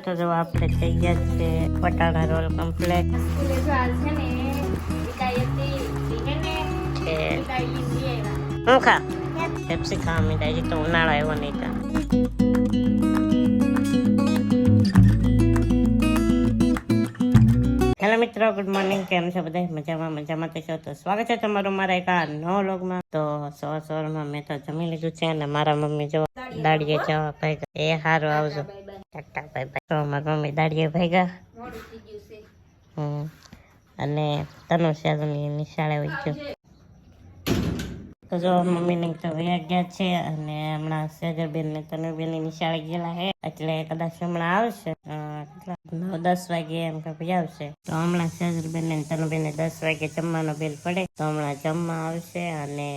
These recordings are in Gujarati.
તો જો આપણે થઈ ગયા છે બટાણા રોલ કમ્પ્લેટ સ્કૂલે જો આજ છે ને વિદાયતી છે ને છે વિદાય લીધી આવ્યા હું ખા પેપ્સી ખાવા મીઠા હજી તો ઉનાળો આવ્યો નહીં તા હેલો મિત્રો ગુડ મોર્નિંગ કેમ છો બધા મજામાં મજામાં તો છો? તો સ્વાગત છે તમારું મારા એક આ નવો લોગમાં તો સવાર સવારમાં મેં તો જમી લીધું છે અને મારા મમ્મી જો દાડીએ જવા ભાઈ એ હારું આવજો. ટાટા, બાય તો મારા મમ્મી દાડીએ ભાગ્યા. છે. અને તનુષ્યા શાદની નિશાળે હોય ગયો તો જો મમ્મીને તો વ્યા ગયા છે અને હમણાં સેજરબેન ને તનુબેન નિશાળે ગયેલા હે. એટલે કદાચ હમણાં આવશે. નવ, દસ વાગે એમ કે ભાઈ આવશે. તો હમણાં સેજરબેન ને તનુબેન ને દસ વાગે જમવાનો બેલ પડે. તો હમણાં જમવા આવશે અને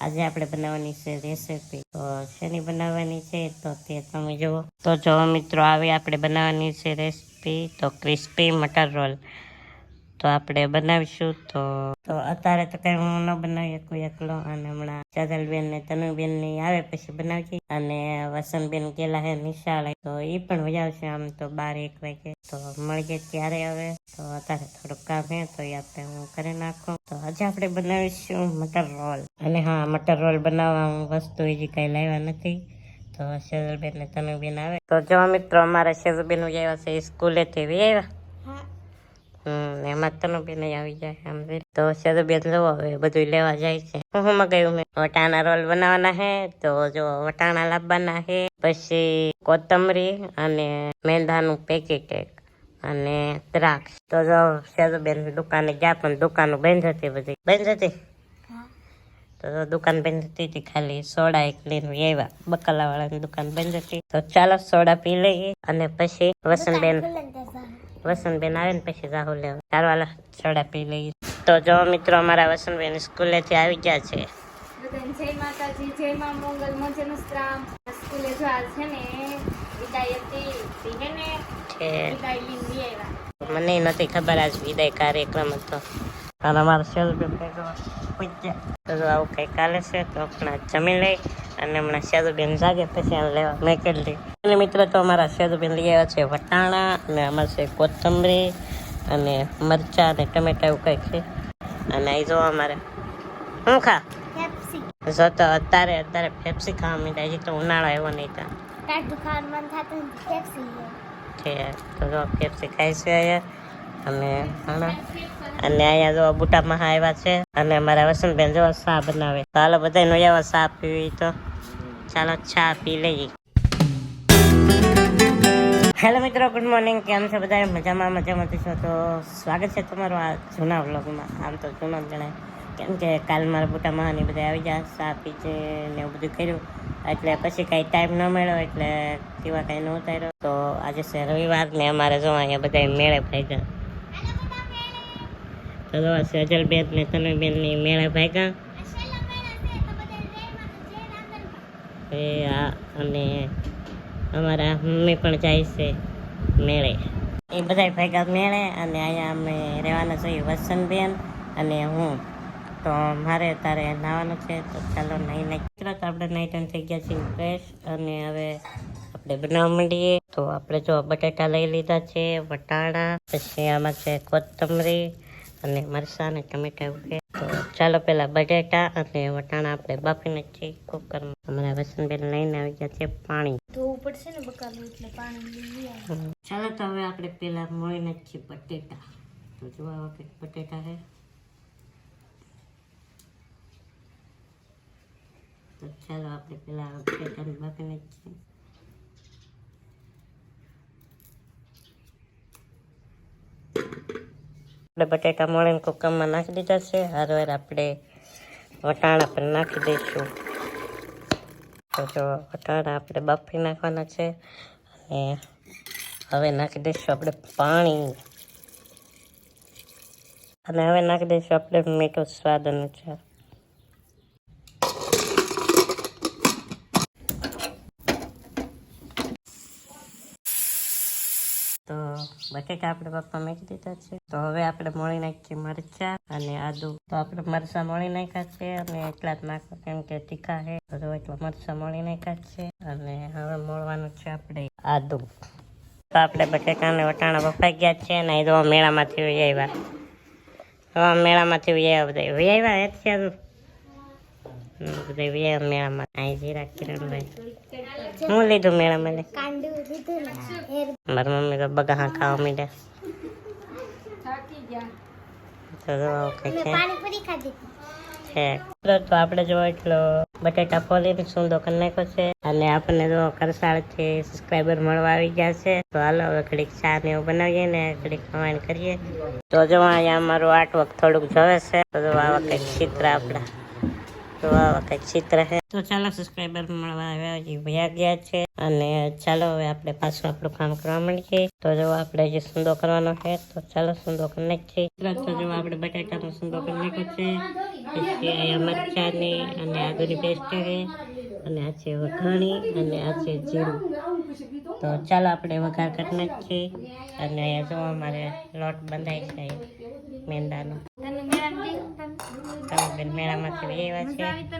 આજે આપણે બનાવવાની છે રેસીપી તો શેની બનાવવાની છે તો તે તમે જુઓ. તો જો મિત્રો, આવી આપણે બનાવવાની છે રેસીપી તો ક્રિસ્પી મટર રોલ તો આપણે બનાવીશું તો તો અત્યારે તો કઈ હું ન બનાવી શકું એકલો. અને હમણાં ચાદલબેન ને તનુબેનની આવે પછી બનાવજી અને વસંતબેન કેલા હે નિશાળે, તો એ પણ વજાવશે આમ તો બાર એક વાગે. તો મળજે ત્યારે હવે. તો અત્યારે થોડુંક કામ હે, તો એ આપણે હું કરી નાખું. તો આજે આપણે બનાવીશું મટર રોલ. અને હા, મટર રોલ બનાવવા હું વસ્તુ હજી કઈ લાવ્યા નથી. તો શેઝલબેન ને તનુબેન આવે. તો જો મિત્રો, અમારા શેઝલબેન આવ્યા છે સ્કૂલેથી આવ્યા. હમ એમાં તનો બેન આવી જાય આમ તો શરુ બેન જવો હવે બધું લેવા જાય છે. હું હું મગાવ્યું મેં? વટાણા રોલ બનાવવાના હે તો જો વટાણા લાવવાના હે પછી કોથમરી અને મેંદાનું પેકેટ એક અને દ્રાક્ષ. તો જો શરુ બેન દુકાને ગયા પણ દુકાનો બંધ હતી બધી. બંધ હતી? તો જો દુકાન બંધ હતી હતી ખાલી સોડા એક લઈને આવ્યા બકાલા વાળાની દુકાન બંધ હતી. તો ચાલો સોડા પી લઈએ અને પછી વસંતબેન વસંતબેન આવે ને પછી રાહુલ લેવા. ચાલો હાલો ચડા પી લઈએ. તો જો મિત્રો અમારા વસંતબેન સ્કૂલેથી આવી ગયા છે. જય માતાજી જય મા મંગલ મંજનસ્ત્રામ સ્કૂલે જો આજ છે ને વિદાયતી છે ને? વિદાય લીધી આવ્યા. મને નથી ખબર આજ વિદાય કાર્યક્રમ હતો. અને અમારો સેલ્ફ પૂછ્યા તો આવું કંઈ કાલે છે તો આપણા જમી લઈ અને હમણાં શેરુબેન જાગે પછી આ લેવા. મેં કરી અને મિત્રો તો અમારા શેરુબેન લઈ આવ્યા છે વટાણા અને અમારે છે કોથમરી અને મરચાં અને ટમેટા એવું કંઈક છે. અને અહીં જો અમારે. શું ખા? જો તો અત્યારે અત્યારે પેપ્સી ખાવા મીઠા હજી તો ઉનાળો આવ્યો નહીં ત્યાં. તો જો પેપ્સી ખાઈ છે અહીંયા. અને અને અહીંયા જો બુટા મહા આવ્યા છે. અને અમારા વસંતબેન જો ચા બનાવે. તો હાલો બધા નો એવા ચા પીવી તો. ચાલો ચા પી લઈએ. હેલો મિત્રો ગુડ મોર્નિંગ કેમ છે બધા? મજામાં મજામાં છો? તો સ્વાગત છે તમારું આ જૂના વ્લોગમાં. આમ તો જૂનો જણાય કેમ કે કાલ મારા બુટા અને બધા આવી ગયા, ચા છે ને એવું બધું કર્યું. એટલે પછી કાંઈ ટાઈમ ન મળ્યો, એટલે તેવા કાંઈ ન ઉતાર્યો. તો આજે છે રવિવાર ને અમારે જો અહીંયા બધા મેળે ભાગ્યા. તો સેજલબેન ને તનુબેનની મેળે ભાગ્યા. એ આ અને અમારા મમ્મી પણ જાય છે મેળે. એ બધા ભેગા મેળે અને અહીંયા અમે રહેવાના છીએ વસંતબેન અને હું. તો મારે તારે નાવાનું છે, તો ચાલો નહીં નહીં મિત્રો તો આપણે નાઈ ટાઈમ થઈ ગયા છીએ ફ્રેશ અને હવે આપણે બનાવવા માંડીએ. તો આપણે જો બટેટા લઈ લીધા છે, વટાણા, પછી આમાં છે કોથમરી અને મરચાં અને ટમેટા ઉગે તો ચાલો પેલા બટેટા અને વટાણા આપણે બાફીને છીએ કુકરમાં. અમારા વસંતબેન લઈને આવી ગયા છે પાણી. ધોવું પડશે ને બકાલું એટલે પાણી. ચાલો તો હવે આપણે પેલા મોળીને છીએ બટેટા. તો જોવા વખત બટેટા હે તો ચાલો આપણે પેલા બટેટાને બાફીને છીએ. આપણે બટેટા મળીને કુકરમાં નાખી દીધા છે. હારવાર આપણે વટાણા પણ નાખી દઈશું. તો જો વટાણા આપણે બાફી નાખવાના છે અને હવે નાખી દઈશું આપણે પાણી. અને હવે નાખી દઈશું આપણે મીઠું સ્વાદ અનુસાર તો બટેટા આપણે બાપા મૂકી દીધા છે. તો હવે આપણે મોળી નાખીએ મરચા અને આદુ. તો આપણે મરચા મોળી નાખ્યા છે અને એટલા જ નાખો કેમ કે તીખા છે. તો એટલા મરચા મોળી નાખ્યા છે અને હવે મોળવાનું છે આપણે આદુ. તો આપણે બટેકાને વટાણા બફાઈ ગયા છે ને એ તો મેળામાંથી વહી આવ્યા. હવે મેળામાંથી વહી આવ્યા બધા. વહી એ જ બધા વહી મેળામાં અહીં જીરા કિરણભાઈ હું લીધું મેળામાં લે મારી મમ્મી તો બગા ખાવા માંડ્યા છે તો આપણે જો એટલો બટેટા ફોલીને શું કરી નાખ્યો છે અને આપણને જો કરસાળથી સબસ્ક્રાઈબર મળવા આવી ગયા છે તો હાલો હવે ઘડીક ચા ને એવું બનાવીએ ને ઘડીક કમાઈને કરીએ તો જો અહીંયા અમારું આર્ટવર્ક થોડુંક જોવે છે તો જો આવા કંઈક ચિત્ર આપણા તો આવા કંઈક ચિત્ર છે. તો ચાલો સબસ્ક્રાઈબર મળવા આવ્યા હજી ભયા ગયા છે. અને ચાલો હવે આપણે પાછું આપણું કામ કરવા માંડીએ. તો જો આપણે જે સુંદો કરવાનો છે, તો ચાલો સુંદો કરી નાખીએ. તો જો આપણે બટાટાનો સુંદો કરી નાખ્યો છે. પછી અહીંયા મરચાંની અને આદુની પેસ્ટ છે. અને આ છે વઘાણી અને આ છે જીરું. તો ચાલો આપણે વઘાર કરી નાખીએ. અને અહીંયા જો અમારે લોટ બંધાય છે મેંદાનો તમે બેન મેળામાંથી લઈ આવ્યા છે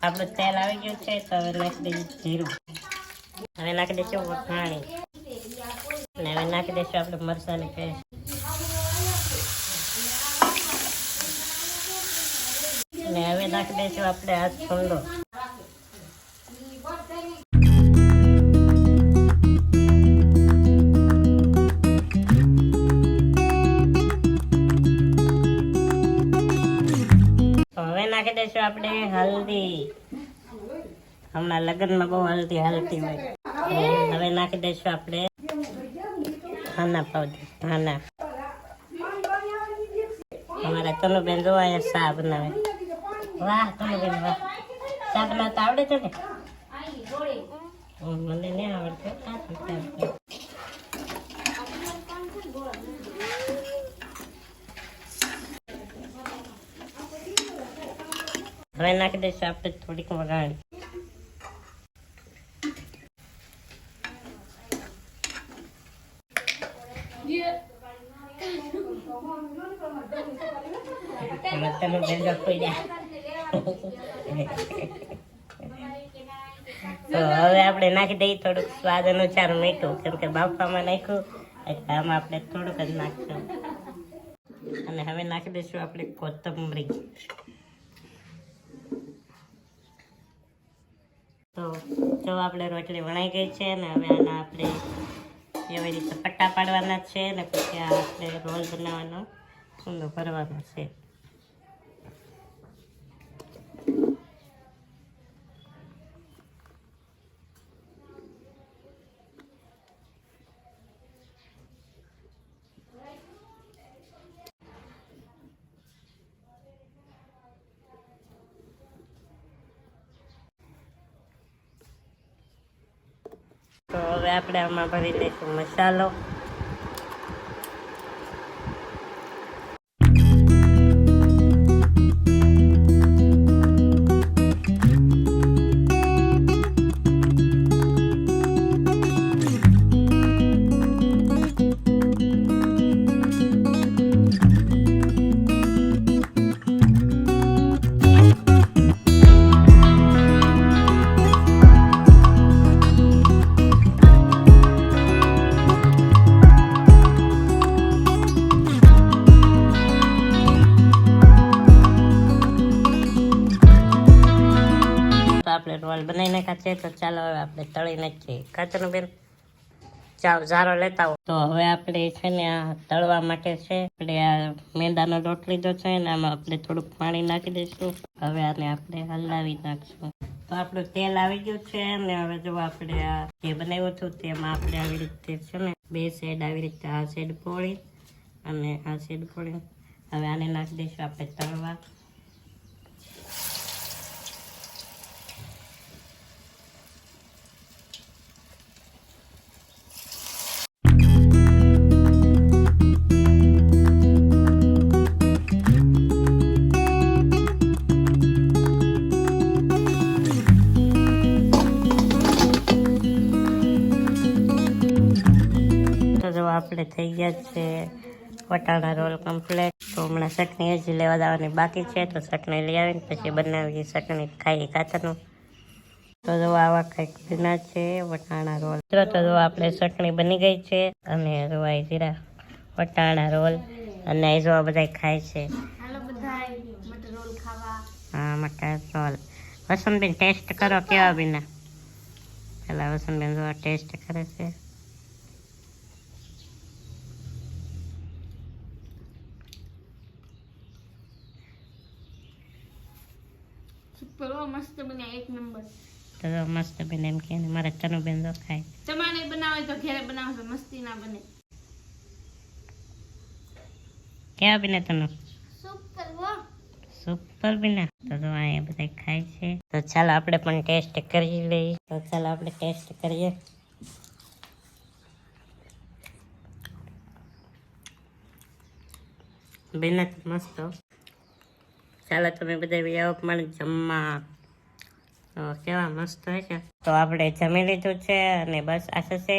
આપણું તેલ આવી ગયું છે તો હવે નાખી દઈશું જીરું હવે નાખી દઈશું વખાણી અને હવે નાખી દઈશું આપણે મરસાની પેસ્ટ અને હવે નાખી દઈશું આપણે આ છોંડો હવે નાખી દઈશું આપણે હલ્દી. હમણાં લગ્નમાં બહુ હલ્દી હલતી હોય. હવે નાખી દઈશું આપણે હાના પાવડર ખાના અમારા તનુબેન જોવા અહીંયા શા બનાવે. વાહ, તનુબેન, વાહ. શા બનાવતા આવડે છે ને? મને નહીં આવડતું. હવે નાખી દઈશું આપણે થોડીક વઘાણી. પડ્યા. તો હવે આપણે નાખી દઈએ થોડુંક સ્વાદ અનુસાર મીઠું. કેમ કે બાફામાં નાખ્યું, એટલે આમાં આપણે થોડુંક જ નાખશું. અને હવે નાખી દઈશું આપણે કોથમરી. તો જો આપણે રોટલી વણાઈ ગઈ છે અને હવે આના આપણે એવી રીતે પટ્ટા પાડવાના છે ને પછી આ આપણે રોલ બનાવવાનો, ઊંધો કરવાનો છે તો હવે આપણે આમાં ભરી દઈશું મસાલો રોલ બનાવી નાખ્યા છે તો ચાલો હવે આપણે તળી નાખીએ. કાચનું બેન ચાવ ઝારો લેતા આવો. તો હવે આપણે છે ને આ તળવા માટે છે, આપણે આ મેંદાનો લોટ લીધો છે ને આમાં આપણે થોડુંક પાણી નાખી દઈશું. હવે આને આપણે હલાવી નાખશું. તો આપણું તેલ આવી ગયું છે ને હવે જો આપણે આ જે બનાવ્યું હતું તેમાં આપણે આવી રીતે છે ને બે સાઈડ આવી રીતે આ સાઈડ પોળી અને આ સાઈડ પોળી હવે આને નાખી દઈશું આપણે તળવા. આપણે થઈ ગયા છે. વટાણા રોલ કમ્પ્લેટ તો હમણાં ચટણી હજી લેવા જવાની બાકી છે. તો ચટણી લઈ આવીને પછી બનાવી ચટણી ખાઈએ ખાતરનું. તો જો આવા કંઈક બના છે વટાણા રોલ. મિત્રો તો જો આપણે ચટણી બની ગઈ છે અને જો જીરા વટાણા રોલ અને એ જોવા બધા ખાય છે. હા મટર રોલ. વસંતબેન ટેસ્ટ કરો કેવા બીના પેલા વસંતબેન જોવા ટેસ્ટ કરે છે. સુપર ઓ મસ્ત બને એક નંબર. તો મસ્ત બેન એમ કે મારે બેન જો ખાય તમારે બનાવે તો ઘરે બનાવશો મસ્તી ના બને. કેવા બીના તને સુપર વો સુપર બીના. તો જો અહીંયા બધા ખાય છે. તો ચાલો આપણે પણ ટેસ્ટ કરી લઈએ. તો ચાલો આપણે ટેસ્ટ કરીએ. બિના તો મસ્ત. ચાલો તમે બધા આવો, પણ જમવા. કેવા મસ્ત હોય છે તો આપણે જમી લીધું છે અને બસ આશા છે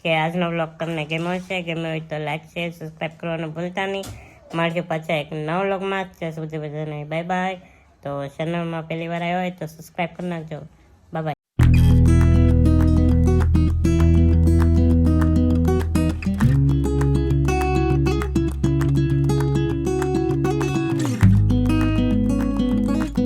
કે આજનો બ્લોગ તમને ગમ્યો છે ગમ્યો હોય તો લાઈક શેર સબસ્ક્રાઈબ કરવાનું ભૂલતા નહીં. મળશે પાછા એક નવા બ્લોગમાં ત્યાં સુધી બધાને બાય બાય તો ચેનલમાં પહેલી વાર આવ્યો હોય તો સબસ્ક્રાઈબ કરી નાખજો.